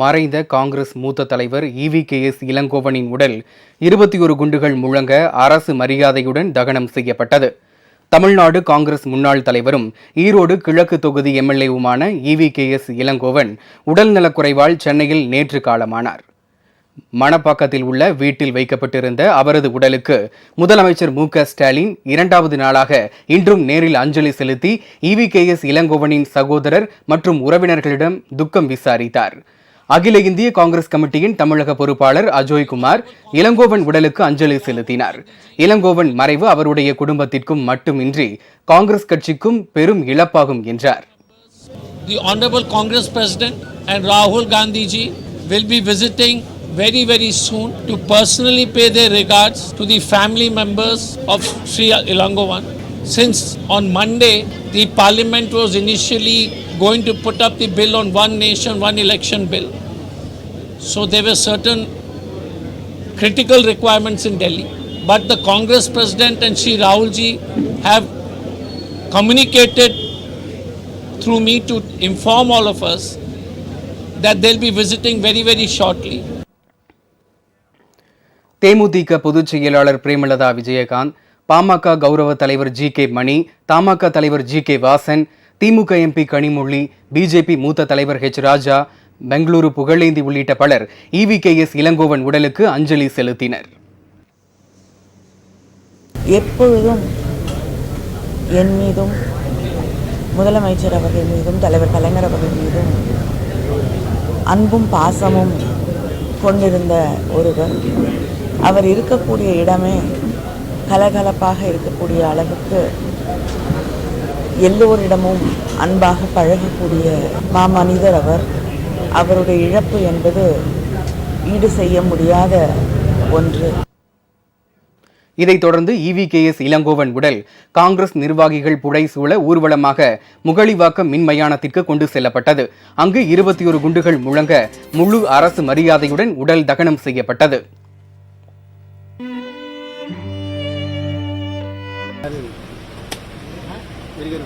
மறைந்த காங்கிரஸ் மூத்த தலைவர் இவி கே எஸ் இளங்கோவனின் உடல் இருபத்தி ஒரு குண்டுகள் முழங்க அரசு மரியாதையுடன் தகனம் செய்யப்பட்டது. தமிழ்நாடு காங்கிரஸ் முன்னாள் தலைவரும் ஈரோடு கிழக்கு தொகுதி எம்எல்ஏவுமான இவி கே எஸ் இளங்கோவன் உடல்நலக்குறைவால் சென்னையில் நேற்று காலமானார். மணப்பாக்கத்தில் உள்ள வீட்டில் வைக்கப்பட்டிருந்த அவரது உடலுக்கு முதலமைச்சர் மு க ஸ்டாலின் இரண்டாவது நாளாக இன்றும் நேரில் அஞ்சலி செலுத்தி இவி கே எஸ் இளங்கோவனின் சகோதரர் மற்றும் உறவினர்களிடம் துக்கம் விசாரித்தார். அகில இந்திய காங்கிரஸ் கமிட்டியின் தமிழக பொறுப்பாளர் அஜோய் குமார் இளங்கோவன் உடலுக்கு அஞ்சலி செலுத்தினார் இளங்கோவன் மறைவு அவருடைய குடும்பத்திற்கும் மட்டுமின்றி காங்கிரஸ் கட்சிக்கும் பெரும் இழப்பாகும் என்றார் The Honorable Congress President and Rahul Gandhi ji will be visiting very very soon to personally pay their regards to the family members of Sri Ilangovan. Since on Monday the parliament was initially going to put up the bill on one nation, one election bill. So there were certain critical requirements in Delhi. But the Congress President and Sri Rahul ji have communicated through me to inform all of us that they'll be visiting very, very shortly. தேமுதிக பொதுச் செயலாளர் பிரேமலதா விஜயகாந்த் பாமக கௌரவ தலைவர் G K Mani தமாக தலைவர் G K Vasan திமுக MP Kanimozhi BJP மூத்த தலைவர் H ராஜா பெங்களூரு புகழேந்தி உள்ளிட்ட பலர் இவி கே எஸ் இளங்கோவன் உடலுக்கு அஞ்சலி செலுத்தினர். எப்பொழுதும் என் மீதும் முதலமைச்சர் அவர்கள் மீதும் தலைவர் கலைஞர் அவர்கள் மீதும் அன்பும் பாசமும் கொண்டிருந்த ஒருவர். அவர் இருக்கக்கூடிய இடமே கலகலப்பாக இருக்கக்கூடிய அளவுக்கு எல்லோரிடமும் அன்பாக பழகக்கூடிய மாமனிதர் அவர் அவருடைய இழப்பு என்பது ஈடு செய்ய முடியாத ஒன்று. இதைத் தொடர்ந்து இவி கே எஸ் இளங்கோவன் உடல் காங்கிரஸ் நிர்வாகிகள் புடைசூழ ஊர்வலமாக முகலிவாக்கம் மின் மயானத்திற்கு கொண்டு செல்லப்பட்டது. அங்கு இருபத்தி ஒரு குண்டுகள் முழங்க முழு அரசு மரியாதையுடன் உடல் தகனம் செய்யப்பட்டது. Very good.